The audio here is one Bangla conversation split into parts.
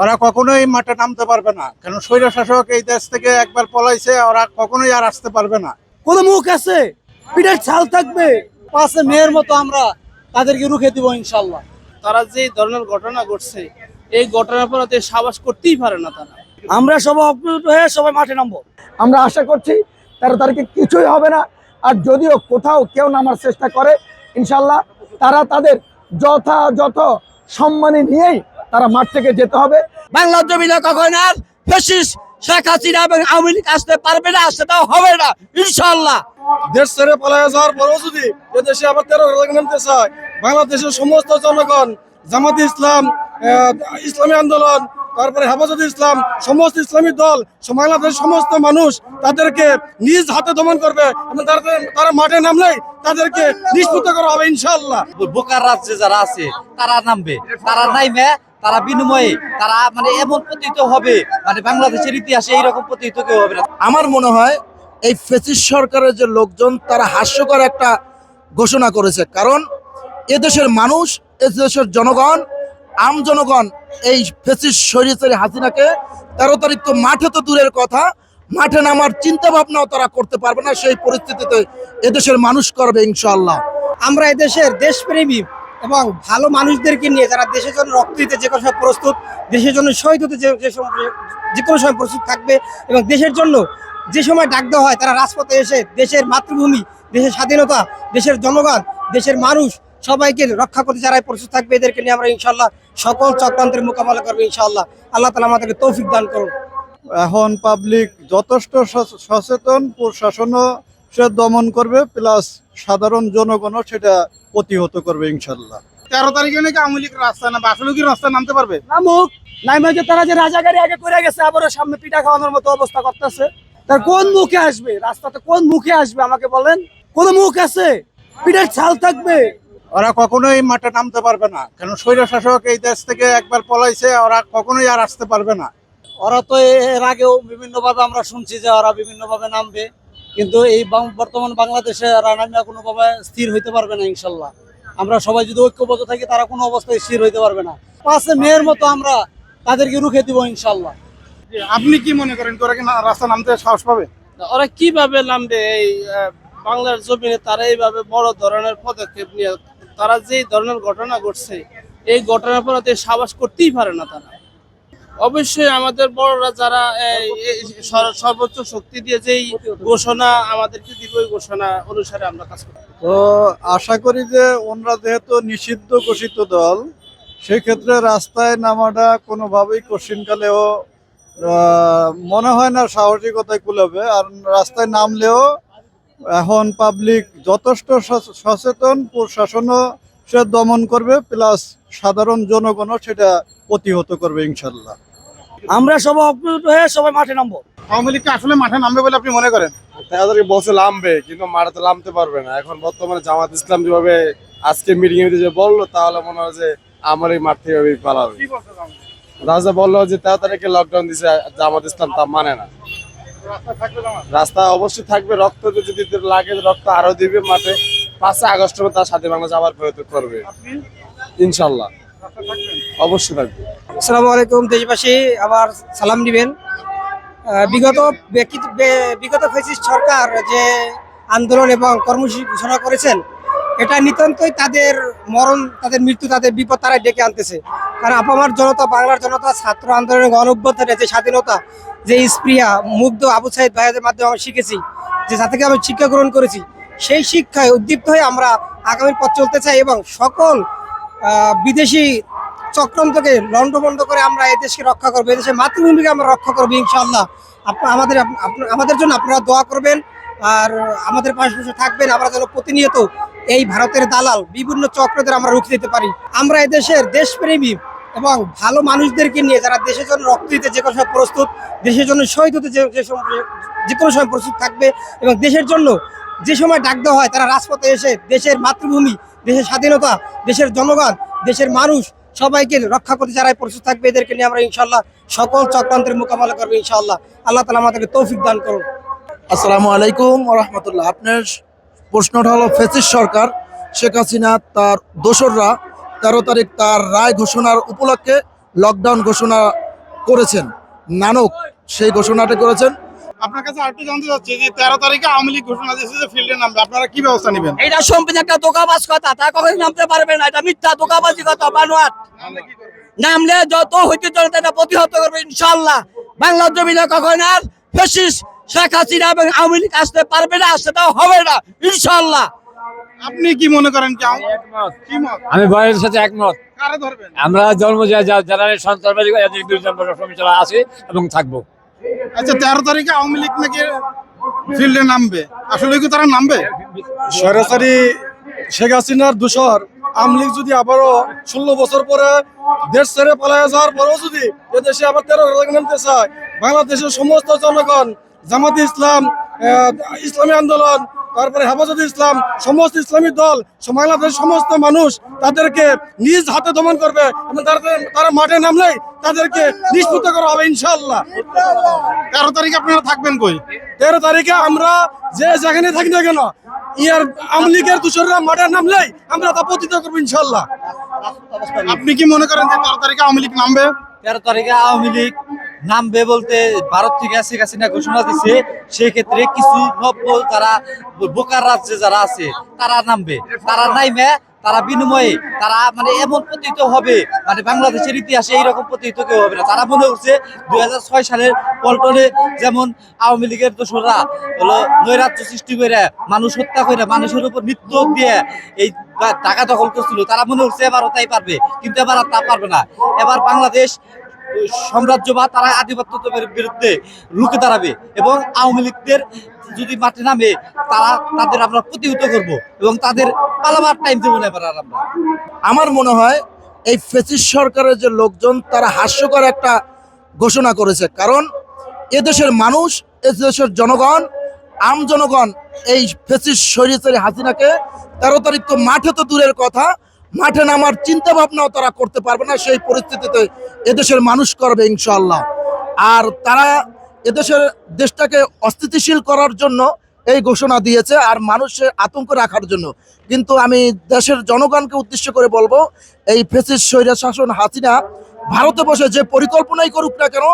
ওরা কখনোই মাঠে নামতে পারবে না। কারণ স্বৈর শাসক এই দেশ থেকে একবার পলাইছে ওরা কখনোই আর আসতে পারবে না। কোনো মুখ আছে? পিঠের ছাল থাকবে। পাশে মেয়ের মতো আমরা তাদেরকে রুখে দিব ইনশাল্লাহ তারা যে ধরনের ঘটনা ঘটছে এই ঘটনার পর সাবাস করতেই পারে না তারা। আমরা সবাই অপ্রুত হয়ে সবাই মাঠে নামবো। আমরা আশা করছি তেরো তারিখে কিছুই হবে না আর যদিও কোথাও কেউ নামার চেষ্টা করে ইনশাল্লাহ তারা তাদের যথাযথ সম্মানী নিয়েই তারা মাঠ থেকে যেতে হবে। বাংলার জমিনে কখন আর ফেসিস শেখ হাসিনা এবং আওয়ামী লীগ আসতে পারবে না সেটাও হবে না ইনশাল্লাহ দেশ ছেড়ে পালায় যাওয়ার পরেও যদি এদেশে আবার তেরো নামতে চায় বাংলাদেশের সমস্ত জনগণ জামাত ইসলাম ইসলামী আন্দোলন তারপরে হেফাজত ইসলাম সমস্ত ইসলামী দল বাংলাদেশের সমস্ত মানুষ তাদেরকে নিজ হাতে দমন করবে। এবং তারা তারা মাঠে নামলেই তাদেরকে নিষ্পত্ত করা হবে ইনশাল্লাহ বোকার রাজ্যে যারা আছে তারা নামবে। তারা নাইমে তারা বিনিময়ে তারা মানে এমন পতিত হবে মানে বাংলাদেশের ইতিহাসে এইরকম পতিত কেউ হবে না। আমার মনে হয় এই ফেসিস সরকারের যে লোকজন, তারা হাস্যকর একটা ঘোষণা করেছে। কারণ এদেশের মানুষ, এদেশের জনগণ, আম জনগণ এই ফেসিস শরীর হাসিনাকে তেরো তারিখ তো মাঠে তো দূরের কথা, মাঠে নামার চিন্তা ভাবনাও তারা করতে পারবে না, সেই পরিস্থিতিতে এদেশের মানুষ করবে ইনশাল্লাহ আমরা এদেশের দেশপ্রেমী এবং ভালো মানুষদেরকে নিয়ে যারা দেশের জন্য রক্ত দিতে যে কোনো সময় প্রস্তুত, দেশের জন্য শহীদ হতে যে যে কোনো সময় প্রস্তুত থাকবে এবং দেশের জন্য যে সময় ডাক দেওয়া হয় তারা রাজপথে এসে দেশের মাতৃভূমি, দেশের স্বাধীনতা, দেশের জনগণ, দেশের মানুষ সবাইকে রক্ষা করতে যারা প্রস্তুত থাকবে এদেরকে নিয়ে আমরা ইনশাল্লাহ সকল চক্রান্তের মোকাবেলা করব ইনশাল্লাহ আল্লাহ তালা আমাদেরকে তৌফিক দান করুন। এখন পাবলিক যথেষ্ট সচেতন, প্রশাসনও সে দমন করবে প্লাস সাধারণ জনগণও সেটা প্রতিহত করবে ইনশাল্লাহ। তেরো তারিখে নাকি আওয়ামী লীগ রাস্তায় নামবে? আসলে কি রাস্তায় নামতে পারবে? নামুক। নাইমা যে তারা যে রাজাগারি আগে করে গেছে আবারও সামনে পিঠা খাওয়ানোর মতো অবস্থা করতেছে। তার কোন মুখে আসবে? রাস্তাতে কোন মুখে আসবে? আমাকে বলেন। কোন মুখ আছে? পিঠের ছাল থাকবে। ওরা কখনোই মাঠে নামতে পারবে না। কারণ স্বৈর শাসক এই দেশ থেকে একবার পলাইছে ওরা কখনোই আর আসতে পারবে না। ওরা তো এর আগেও বিভিন্নভাবে আমরা শুনছি যে ওরা বিভিন্নভাবে নামবে। কিন্তু এই বর্তমান বাংলাদেশে ওরা নামিয়া কোনোভাবে স্থির হইতে পারবে না ইনশাল্লাহ। আমরা সবাই যদি ঐক্যবদ্ধ থাকি তারা কোনো অবস্থায় স্থির হইতে পারবে না। পাশে মেয়ের মতো আমরা তাদেরকে রুখে দিব ইনশাল্লাহ। আপনি কি মনে করেন তোরা কি রাস্তা নামতে সাহস পাবে? ওরা কীভাবে নামবে এই বাংলার জমিনে তারা এইভাবে বড় ধরনের পদক্ষেপ নিয়ে তারা যে ধরনের ঘটনা ঘটছে এই ঘটনার পর সাবাস করতেই পারে না তারা। অবশ্যই আমাদের বড়রা যারা সর্বোচ্চ শক্তি দিয়ে যেই ঘোষণা আমাদেরকে দিব, ওই ঘোষণা অনুসারে আমরা কাজ করি তো আশা করি যে ওনারা যেহেতু নিষিদ্ধ ঘোষিত দল, সেক্ষেত্রে রাস্তায় নামাটা কোনোভাবেই কঠিনকালেও মনে হয় না সাহসিকতায় কুলাবে আর রাস্তায় নামলেও এখন পাবলিক যথেষ্ট সচ- সচেতন, প্রশাসনও সে দমন করবে প্লাস সাধারণ জনগণও সেটা প্রতিহত করবে ইনশাল্লাহ। আমরা সবাই অপ্রুত হয়ে সবাই মাঠে নামবো। আওয়ামী লীগকে আসলে মাঠে নামবে বলে আপনি মনে করেন? তাদেরকে বলছে নামবে কিন্তু মাঠে তো নামতে পারবে না। এখন বর্তমানে জামাত ইসলাম যেভাবে আজকে মিটিং এ যে বলল তাহলে মনে হয় যে আমার এই মাঠ থেকে পালাবে। রাজা বলল যে তেরো তারিখে লকডাউন দিছে জামাত ইসলাম তা মানে না। রাস্তা অবশ্যই থাকবে রক্ত যদি লাগে রক্ত আরও দিবে মাঠে। পাঁচে আগস্ট তার সাথে বাংলাদেশ আবার প্রয়োগ করবে। ইনশাল্লাহ অবশ্যই থাকবে। আসসালামু আলাইকুম দেশবাসী। আবার সালাম দিবেন। বিগত বিগত ফেসিস্ট সরকার যে আন্দোলন এবং কর্মসূচি ঘোষণা করেছেন এটা নিতান্তই তাদের মরণ তাদের মৃত্যু তাদের বিপদ তারা ডেকে আনতেছে। কারণ আপামার জনতা বাংলার জনতা ছাত্র আন্দোলনের গণঅভ্যুত্থানে যে স্বাধীনতা যে স্প্রিয়া মুগ্ধ আবু সাইদ ভাইয়াদের মাধ্যমে আমরা শিখেছি যে থেকে আমি শিক্ষা গ্রহণ করেছি সেই শিক্ষায় উদ্দীপ্ত হয়ে আমরা আগামী পথ চলতে চাই এবং সকল বিদেশি চক্রান্তকে লন্ডভন্ড করে আমরা এই দেশকে রক্ষা করব এদেশের মাতৃভূমিকে আমরা রক্ষা করব ইনশাল্লাহ আমাদের আমাদের জন্য আপনারা দোয়া করবেন, আর আমাদের পাশে পাশে থাকবেন, আমরা যেন প্রতিনিয়ত এই ভারতের দালাল, বিভিন্ন চক্রদের আমরা রুখে দিতে পারি। আমরা এদেশের দেশপ্রেমী এবং ভালো মানুষদেরকে নিয়ে যারা দেশের জন্য রক্ত দিতে যে কোনো সময় প্রস্তুত, দেশের জন্য শহীদ হতে যে কোনো সময় প্রস্তুত থাকবে এবং দেশের জন্য যে সময় ডাক দেওয়া হয়, তারা রাজপথে এসে দেশের মাতৃভূমি, দেশের স্বাধীনতা, দেশের জনগণ, দেশের মানুষ সবাইকে রক্ষা করতে যারা প্রস্তুত থাকবে, এদেরকে নিয়ে আমরা ইনশাল্লাহ সকল চক্রান্তের মোকাবেলা করব ইনশাল্লাহ আল্লাহ তালা আমাদেরকে তৌফিক দান করুন। আসসালামু আলাইকুম রহমতুল্লাহ। আপনার প্রশ্নটা হলো ফেসিস সরকার, শেখ হাসিনা তার দোসররা তেরো তারিখ তার রায় ঘোষণার উপলক্ষে লকডাউন ঘোষণা করেছেন। নানক সেই ঘোষণাটা করেছেন। আপনার কাছে আরেকটু জানতে চাচ্ছি যে তেরো তারিখে আওয়ামী লীগ ঘোষণা দিয়েছে যে ফিল্ডে নামবে। আপনারা কি ব্যবস্থা নেবেন? এটা সম্পূর্ণ একটা দোকাবাজ কথা তা কখনো নামতে পারবে না এটা মিথ্যা দোকাবাজি কথা বানোয়াট। নামলে যত হইতে এটা প্রতিহত করবে ইনশাল্লাহ বাংলার জমিনে কখন আর ফেসিস শেখ হাসিনা এবং আওয়ামী লীগ আসতে পারবে না সেটাও হবে না ইনশাল্লাহ আপনি কি মনে করেন কি আম- কি মত? আমি বয়ের সাথে একমত। আমরা জন্ম যারা সন্ত্রাসবাদী আছে এবং থাকব। আচ্ছা তেরো তারিখে আওয়ামী লীগ নাকি ফিল্ডে নামবে? আসলে কি তারা নামবে? সরাসরি শেখ হাসিনার দূষর আওয়ামী লীগ যদি আবারও ষোলো বছর পরে দেশ ছেড়ে পালায় যাওয়ার পরেও যদি এদেশে আবার তেরো নামতে চায়, বাংলাদেশের সমস্ত জনগণ, জামাত ইসলাম ইসলামী আন্দোলন তারপরে হেফাজত ইসলাম সমস্ত ইসলামী দল বাংলাদেশের সমস্ত মানুষ তাদেরকে নিজ হাতে দমন করবে এবং তারা তারা মাঠে নামলেই তাদেরকে নিষ্পত্ত করা হবে ইনশাল্লাহ তেরো তারিখে আপনারা থাকবেন কই? তেরো তারিখে আমরা যে যেখানে থাকি না কেন ইয়ার আওয়ামী লীগের দূষররা মাঠে নামলেই আমরা তা প্রতিত করব ইনশাল্লাহ আপনি কি মনে করেন যে তেরো তারিখে আওয়ামী লীগ নামবে? তেরো তারিখে আওয়ামী লীগ নামবে বলতে ভারত থেকে শেখ হাসিনা ঘোষণা দিছে, সেক্ষেত্রে কিছু নব্য যারা বোকার রাজ্যে যারা আছে, তারা নামবে। তারা নাইমে, তারা বিনিময়ে, তারা মানে এমন পতিত হবে মানে বাংলাদেশের ইতিহাসে এইরকম পতিত কেউ হবে না। তারা মনে করছে হাজার ছয় সালের পল্টনে যেমন আওয়ামী লীগের দোসররা হলো নৈরাজ্য সৃষ্টি করে, মানুষ হত্যা করে, মানুষের উপর মৃত্যু দিয়ে এই টাকা দখল করছিল। তারা মনে করছে এবারও তাই পারবে, কিন্তু এবার আর তা পারবে না। এবার বাংলাদেশ সাম্রাজ্যবাদ তারা আধিপত্যের বিরুদ্ধে রুখে দাঁড়াবে এবং আওয়ামী লীগদের যদি মাঠে নামে, তারা তাদের আমরা প্রতিহত করব এবং তাদের পালাবার টাইম দেবো না এবার আমরা। আমার মনে হয় এই ফেসিস সরকারের যে লোকজন, তারা হাস্যকর একটা ঘোষণা করেছে। কারণ এদেশের মানুষ, এদেশের জনগণ, আম জনগণ এই ফেসিস শরীরের হাসিনাকে তেরো তারিখ তো মাঠে তো দূরের কথা মাঠে নামার চিন্তা ভাবনাও তারা করতে পারবে না, সেই পরিস্থিতিতে এদেশের মানুষ করবে ইনশাল্লাহ আর তারা এদেশের দেশটাকে অস্থিতিশীল করার জন্য এই ঘোষণা দিয়েছে আর মানুষের আতঙ্ক রাখার জন্য। কিন্তু আমি দেশের জনগণকে উদ্দেশ্য করে বলব, এই ফেসিস স্বৈরা শাসন হাসিনা ভারতে বসে যে পরিকল্পনাই করুক না কেন,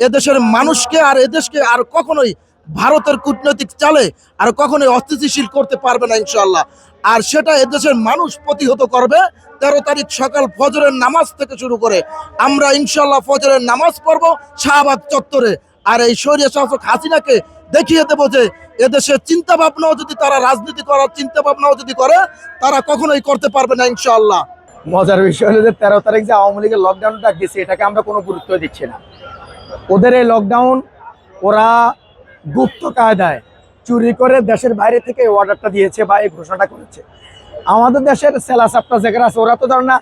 এদেশের মানুষকে আর এদেশকে আর কখনোই ভারতের কূটনৈতিক চালে আর কখনোই অস্থিতিশীল করতে পারবে না ইনশাল্লাহ আর সেটা এদেশের মানুষ প্রতিহত করবে। তেরো তারিখ সকাল ফজরের নামাজ থেকে শুরু করে আমরা ইনশাল্লাহ ফজরের নামাজ পড়ব শাহবাগ চত্বরে। আর এই শরীর শাসক হাসিনাকে দেখিয়ে দেবো যে এদেশের চিন্তা ভাবনাও যদি তারা রাজনীতি করার চিন্তা ভাবনাও যদি করে, তারা কখনোই করতে পারবে না ইনশাল্লাহ মজার বিষয় হলো যে তেরো তারিখ যে আওয়ামী লীগের লকডাউনটা গেছে, এটাকে আমরা কোনো গুরুত্ব দিচ্ছি না। ওদের এই লকডাউন ওরা গুপ্ত কায়দায় চুরি করে দেশের বাইরে থেকে অর্ডারটা দিয়েছে বা এই ঘোষণাটা করেছে। আমাদের দেশের সেলাসাপটা যেখানে আছে, ওরা তো ধর না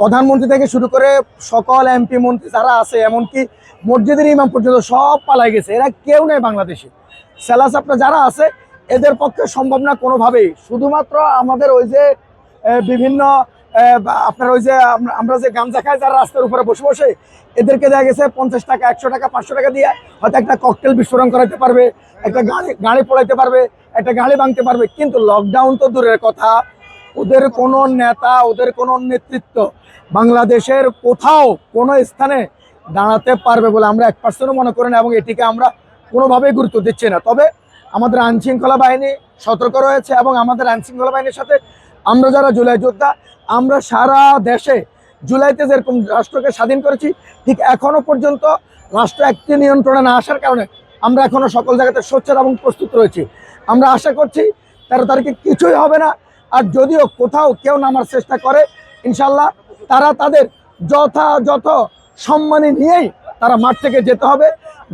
প্রধানমন্ত্রী থেকে শুরু করে সকল এমপি মন্ত্রী যারা আছে, এমনকি মসজিদের ইমাম পর্যন্ত সব পালাই গেছে। এরা কেউ নেই বাংলাদেশে। সেলাসাপটা যারা আছে, এদের পক্ষে সম্ভব না কোনোভাবেই। শুধুমাত্র আমাদের ওই যে বিভিন্ন আপনার ওই যে আমরা- যে গাঞ্জা খাই, যারা রাস্তার উপরে বসে বসে, এদেরকে দেখা গেছে পঞ্চাশ টাকা, একশো টাকা, পাঁচশো টাকা দিয়ে হয়তো একটা ককটেল বিস্ফোরণ করাতে পারবে, একটা গাড়ি গাড়ি পড়াইতে পারবে, একটা গাড়ি ভাঙতে পারবে। কিন্তু লকডাউন তো দূরের কথা। ওদের কোনো নেতা, ওদের কোনো নেতৃত্ব বাংলাদেশের কোথাও কোনো স্থানে দাঁড়াতে পারবে বলে আমরা এক পার্সেন্টও মনে করি না এবং এটিকে আমরা কোনোভাবেই গুরুত্ব দিচ্ছি না। তবে আমাদের আইনশৃঙ্খলা বাহিনী সতর্ক রয়েছে এবং আমাদের আইনশৃঙ্খলা বাহিনীর সাথে আমরা যারা জুলাই যোদ্ধা আমরা সারা দেশে জুলাইতে যেরকম রাষ্ট্রকে স্বাধীন করেছি, ঠিক এখনও পর্যন্ত রাষ্ট্র একটি নিয়ন্ত্রণে না আসার কারণে আমরা এখনও সকল জায়গাতে সোচ্চার এবং প্রস্তুত রয়েছি। আমরা আশা করছি তেরো তারিখে কিছুই হবে না, আর যদিও কোথাও কেউ নামার চেষ্টা করে ইনশাল্লাহ তারা তাদের যথাযথ সম্মানী নিয়েই তারা মাঠ থেকে যেতে হবে।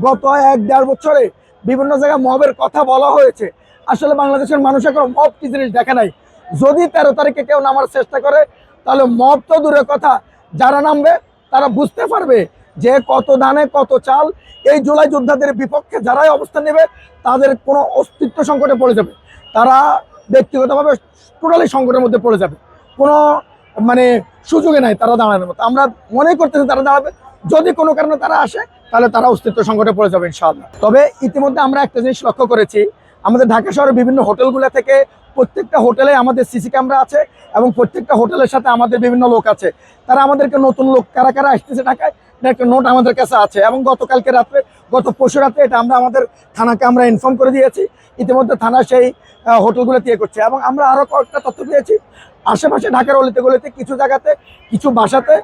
গত এক দেড় বছরে বিভিন্ন জায়গায় মবের কথা বলা হয়েছে। আসলে বাংলাদেশের মানুষ এখন মব কি জিনিস দেখে নাই। যদি তেরো তারিখে কেউ নামার চেষ্টা করে, তাহলে মব তো দূরের কথা। যারা নামবে, তারা বুঝতে পারবে যে কত দানে কত চাল। এই জুলাই যোদ্ধাদের বিপক্ষে যারাই অবস্থান নেবে, তাদের কোনো অস্তিত্ব সংকটে পড়ে যাবে। তারা ব্যক্তিগতভাবে টোটালি সংকটের মধ্যে পড়ে যাবে। কোনো মানে সুযোগে নাই তারা দাঁড়ানোর মতো। আমরা মনে করতেছি তারা দাঁড়াবে। যদি কোনো কারণে তারা আসে, তাহলে তারা অস্তিত্ব সংকটে পড়ে যাবে, ইনশাআল্লাহ। তবে ইতিমধ্যে আমরা একটা জিনিস লক্ষ্য করেছি। আমাদের ঢাকা শহরের বিভিন্ন হোটেলগুলো থেকে প্রত্যেকটা হোটেলে আমাদের সিসি ক্যামেরা আছে এবং প্রত্যেকটা হোটেলের সাথে আমাদের বিভিন্ন লোক আছে। তারা আমাদেরকে নতুন লোক কারা কারা আসতেছে ঢাকায়, একটা নোট আমাদের কাছে আছে এবং গতকালকে রাত্রে, গত পরশু রাত্রে এটা আমরা আমাদের থানাকে আমরা ইনফর্ম করে দিয়েছি। ইতিমধ্যে থানা সেই হোটেলগুলো দিয়ে করছে এবং আমরা আরও কয়েকটা তথ্য পেয়েছি। আশেপাশে ঢাকার অলিতে গলিতে কিছু জায়গাতে, কিছু বাসাতে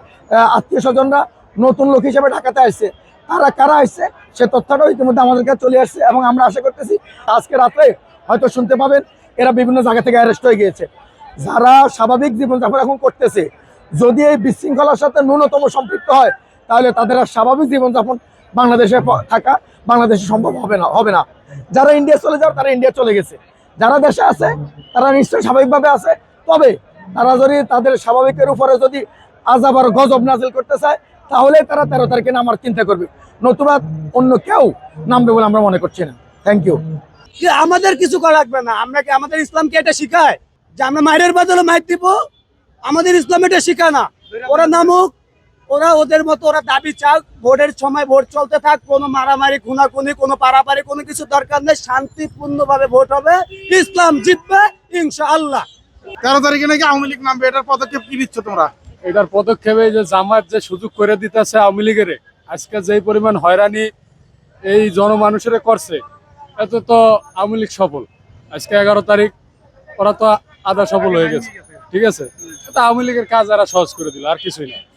আত্মীয় স্বজনরা নতুন লোক হিসেবে ঢাকাতে আসছে। তারা কারা আসছে সে তথ্যটাও ইতিমধ্যে আমাদের কাছে চলে আসছে এবং আমরা আশা করতেছি আজকে রাত্রে হয়তো শুনতে পাবেন। এরা বিভিন্ন জায়গা থেকে অ্যারেস্ট হয়ে গিয়েছে। যারা স্বাভাবিক জীবনযাপন এখন করতেছে, যদি এই বিশৃঙ্খলার সাথে ন্যূনতম সম্পৃক্ত হয়, তাহলে তাদের আর স্বাভাবিক জীবনযাপন বাংলাদেশে থাকা বাংলাদেশে সম্ভব হবে না হবে না। যারা ইন্ডিয়া চলে যাও তারা ইন্ডিয়া চলে গেছে। যারা দেশে আছে, তারা নিশ্চয়ই স্বাভাবিকভাবে আছে। তবে তারা যদি তাদের স্বাভাবিকের উপরে যদি আজাব আর গজব নাজিল করতে চায়, তাহলে তারা তেরো তারিখে নামার চিন্তা করবে। নতুবা অন্য কেউ নামবে বলে আমরা মনে করছি না। থ্যাংক ইউ আমাদের কিছু করা লাগবে না? আমরা কি আমাদের ইসলামকে এটা শিখায় যে আমরা মায়ের বদলে মায়ের দিব? আমাদের ইসলাম এটা শিখায় না। ওরা নামুক ওরা ওদের মতো ওরা দাবি চাক ভোটের সময় ভোট চলতে থাক কোনো মারামারি খুনাখুনি কোনো পারাপারি কোনো কিছু দরকার নেই শান্তিপূর্ণ ভাবে ভোট হবে ইসলাম জিতবে ইনশাআল্লাহ। তেরো তারিখে নাকি আওয়ামী লীগ নামবে? এটার পদক্ষেপ কি নিচ্ছ তোমরা? এটার পদক্ষেপে যে জামাত যে সুযোগ করে দিতেছে আওয়ামী লীগের আজকে যেই পরিমাণ হয়রানি এই জনমানুষের করছে এতে তো আওয়ামী লীগ সফল। আজকে এগারো তারিখ, ওরা তো আধা সফল হয়ে গেছে। ঠিক আছে? এটা আওয়ামী লীগের কাজ এরা সহজ করে দিল, আর কিছুই না।